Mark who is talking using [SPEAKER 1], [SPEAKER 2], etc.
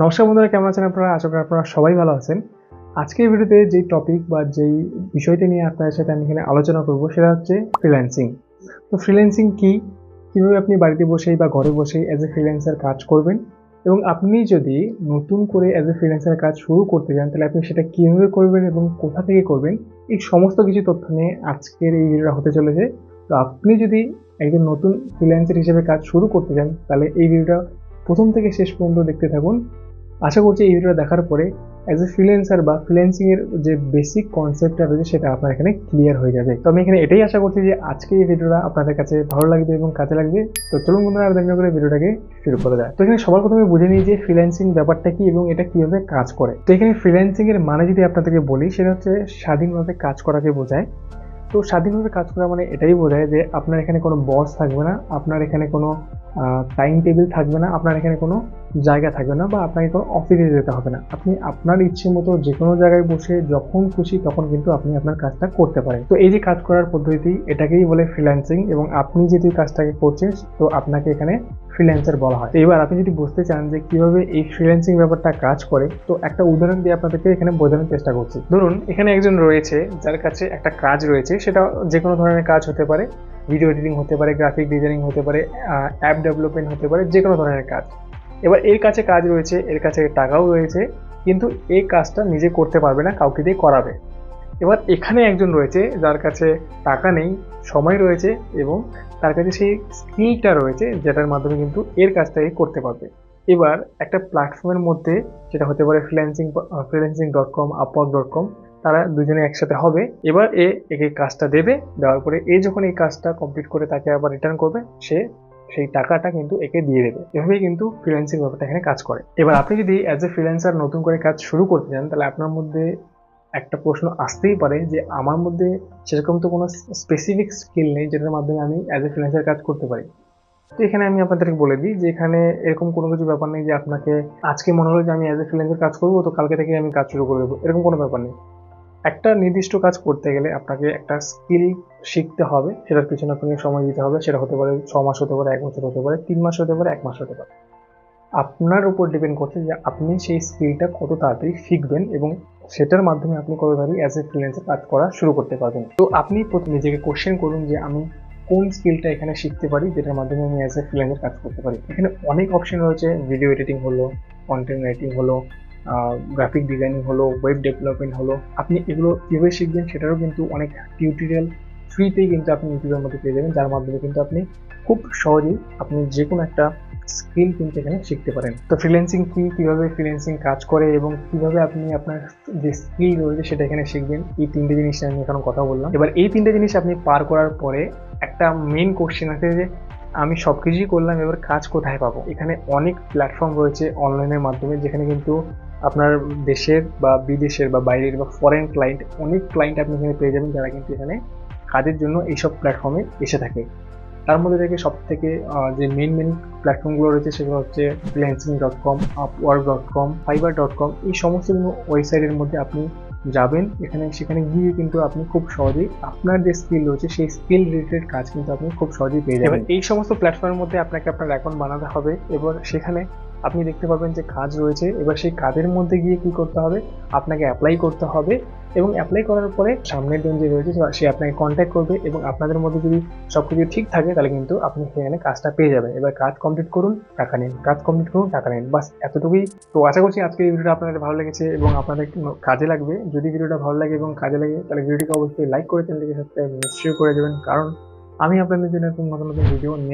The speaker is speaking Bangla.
[SPEAKER 1] নমস্কার বন্ধুরা, কেমন আছেন আপনারা? আশা করি আপনারা সবাই ভালো আছেন। আজকের ভিডিওতে যেই টপিক বা যেই বিষয়টি নিয়ে আপনাদের সাথে আমি এখানে আলোচনা করব সেটা হচ্ছে ফ্রিল্যান্সিং তো ফ্রিল্যান্সিং কি? কীভাবে আপনি বাড়িতে বসেই বা ঘরে বসেই অ্যাজ এ ফ্রিল্যান্সার কাজ করবেন? এবং আপনি যদি নতুন করে অ্যাজ এ ফ্রিল্যান্সার কাজ শুরু করতে চান, তাহলে আপনি সেটা কীভাবে করবেন এবং কোথা থেকে করবেন? এই সমস্ত কিছু তথ্য নিয়ে আজকের এই ভিডিওটা হতে চলেছে। তো আপনি যদি একজন নতুন ফ্রিল্যান্সার হিসেবে কাজ শুরু করতে চান, তাহলে এই ভিডিওটা প্রথম থেকে শেষ পর্যন্ত দেখতে থাকুন। আশা করছি এই ভিডিওটা দেখার পরে অ্যাজ এ ফ্রিল্যান্সার বা ফ্রিল্যান্সিং এর যে বেসিক কনসেপ্টটা রয়েছে সেটা আপনার এখানে ক্লিয়ার হয়ে যাবে। তো আমি এখানে এটাই আশা করছি যে আজকে এই ভিডিওটা আপনাদের কাছে ভালো লাগবে এবং কাজে লাগবে। তো চলুন বন্ধুরা, আর না করে ভিডিওটাকে শুরু করে দেয় তো এখানে সবার প্রথমে বুঝে নিই যে ফ্রিল্যান্সিং ব্যাপারটা কি এবং এটা কীভাবে কাজ করে। তো এখানে ফ্রিল্যান্সিং এর মানে যদি আপনাদেরকে বলি, সেটা হচ্ছে স্বাধীনভাবে কাজ করাকে বোঝায়। তো স্বাধীনভাবে কাজ করা মানে এটাই বোঝায় যে আপনার এখানে কোনো বস থাকবে না, আপনার এখানে কোনো টাইম টেবিল থাকবে না, আপনার এখানে কোনো জায়গা থাকবে না বা আপনাকে কোনো অফিসে যেতে হবে না। আপনি আপনার ইচ্ছে মতো যে কোনো জায়গায় বসে যখন খুশি তখন কিন্তু আপনি আপনার কাজটা করতে পারেন। তো এই যে কাজ করার পদ্ধতি, এটাকেই বলে ফ্রিল্যান্সিং এবং আপনি এই কাজটাকে করছেন, তো আপনাকে এখানে ফ্রিল্যান্সার বলা হয়। এবার আপনি যদি বুঝতে চান যে কীভাবে এই ফ্রিল্যান্সিং ব্যাপারটা কাজ করে, তো একটা উদাহরণ দিয়ে আপনাদেরকে এখানে বোঝানোর চেষ্টা করছি। ধরুন, এখানে একজন রয়েছে যার কাছে একটা কাজ রয়েছে, সেটা যে কোনো ধরনের কাজ হতে পারে ভিডিও এডিটিং হতে পারে গ্রাফিক ডিজাইনিং হতে পারে অ্যাপ ডেভেলপমেন্ট হতে পারে যে কোনো ধরনের কাজ। এবার এর কাছে কাজ রয়েছে, এর কাছে টাকাও রয়েছে, কিন্তু এই কাজটা নিজে করতে পারবে না, কাউকে দিয়ে করাবে। এবার এখানে একজন রয়েছে যার কাছে টাকা নেই, সময় রয়েছে এবং তার কাছে সেই স্কিলটা রয়েছে যেটার মাধ্যমে কিন্তু এর কাজটাকে করতে পারবে। এবার একটা প্ল্যাটফর্মের মধ্যে যেটা হতে পারে freelancing freelancing dot com Upwork dot com তারা দুজনে একসাথে হবে। এবার এ একে কাজটা দেবে, দেওয়ার পরে এ যখন এই কাজটা কমপ্লিট করে তাকে আবার রিটার্ন করবে, সে সেই টাকাটা কিন্তু একে দিয়ে দেবে। এভাবেই কিন্তু ফ্রিল্যান্সিং ব্যাপারটা এখানে কাজ করে। এবার আপনি যদি অ্যাজ এ ফ্রিল্যান্সার নতুন করে কাজ শুরু করতে চান, তাহলে আপনার মধ্যে একটা প্রশ্ন আসতেই পারে যে আমার মধ্যে সেরকম তো কোনো স্পেসিফিক স্কিল নেই যেটার মাধ্যমে আমি অ্যাজ এ ফ্রিল্যান্সার কাজ করতে পারি। তো এখানে আমি আপনাদেরকে বলে দিই যে এখানে এরকম কোনো কিছু ব্যাপার নেই যে আপনাকে আজকে মনে হলো যে আমি অ্যাজ এ ফ্রিল্যান্সার কাজ করব, তো কালকে থেকে আমি কাজ শুরু করে দেবো, এরকম কোনো ব্যাপার নেই। একটা নির্দিষ্ট কাজ করতে গেলে আপনাকে একটা স্কিল শিখতে হবে, সেটার পিছনে আপনাকে সময় দিতে হবে, সেটা হতে পারে ছ মাস হতে পারে, এক বছর হতে পারে, তিন মাস হতে পারে, এক মাস হতে পারে। আপনার উপর ডিপেন্ড করছে যে আপনি সেই স্কিলটা কত তাড়াতাড়ি শিখবেন এবং সেটার মাধ্যমে আপনি কত তাড়াতাড়ি অ্যাজ এ ফ্রিল্যান্সার কাজ করা শুরু করতে পারবেন। তো আপনি নিজেকে কোশ্চেন করুন যে আমি কোন স্কিলটা এখানে শিখতে পারি যেটার মাধ্যমে আমি অ্যাজ এ ফ্রিল্যান্সার কাজ করতে পারি। এখানে অনেক অপশন রয়েছে ভিডিও এডিটিং হলো কন্টেন্ট রাইটিং হলো গ্রাফিক ডিজাইনিং হলো ওয়েব ডেভেলপমেন্ট হলো। আপনি এগুলো কীভাবে শিখবেন সেটারও কিন্তু অনেক টিউটোরিয়াল ফ্রিতেই কিন্তু আপনি ইউটিউবের মধ্যে পেয়ে যাবেন, যার মাধ্যমে কিন্তু আপনি খুব সহজেই আপনি যে কোনো একটা স্কিল কিন্তু এখানে শিখতে পারেন। তো ফ্রিল্যান্সিং কি, কীভাবে ফ্রিল্যান্সিং কাজ করে এবং কীভাবে আপনি আপনার যে স্কিল রয়েছে সেটা এখানে শিখবেন, এই তিনটে জিনিস আমি এখন কথা বললাম। এবার এই তিনটে জিনিস আপনি পার করার পরে একটা মেন কোশ্চেন আছে যে, আমি সব কিছুই করলাম, এবার কাজ কোথায় পাবো? এখানে অনেক প্ল্যাটফর্ম রয়েছে অনলাইনের মাধ্যমে, যেখানে কিন্তু আপনার দেশের বা বিদেশের বা বাইরের বা ফরেন ক্লায়েন্ট অনেক ক্লায়েন্ট আপনি এখানে পেয়ে যাবেন যারা কিন্তু এখানে কাজের জন্য এইসব প্ল্যাটফর্মে এসে থাকে। তার মধ্যে থেকে সব থেকে যে মেন মেন প্ল্যাটফর্মগুলো রয়েছে সেগুলো হচ্ছে freelancing dot com Upwork dot com Fiverr dot com এই সমস্ত ওয়েবসাইটের মধ্যে আপনি যাবেন। এখানে, সেখানে গিয়ে কিন্তু আপনি খুব সহজেই আপনার যে স্কিল রয়েছে, সেই স্কিল রিলেটেড কাজ কিন্তু আপনি খুব সহজেই পেয়ে যাবেন। এই সমস্ত প্ল্যাটফর্মের মধ্যে আপনাকে আপনার অ্যাকাউন্ট বানাতে হবে এবং সেখানে আপনি দেখতে পাবেন যে কাজ রয়েছে। এবার সেই কাজের মধ্যে গিয়ে কি করতে হবে? আপনাকে অ্যাপ্লাই করতে হবে এবং অ্যাপ্লাই করার পরে সামনের জন যে রয়েছে, সে আপনাকে কন্ট্যাক্ট করবে এবং আপনাদের মধ্যে যদি সব কিছু ঠিক থাকে, তাহলে কিন্তু আপনি সেখানে কাজটা পেয়ে যাবেন। এবার কাজ কমপ্লিট করুন, টাকা নিন। কাজ কমপ্লিট করুন, টাকা নিন। বাস, এতটুকুই। তো আশা করছি আজকের এই ভিডিওটা আপনাদের ভালো লেগেছে এবং আপনাদের কাজে লাগবে। যদি ভিডিওটা ভালো লাগে এবং কাজে লাগে, তাহলে ভিডিওটিকে অবশ্যই লাইক করে চ্যানেলটিকে সাবস্ক্রাইব নিশ্চয়ই করে দেবেন। কারণ আমি আপনাদের জন্য নতুন নতুন ভিডিও নিয়ে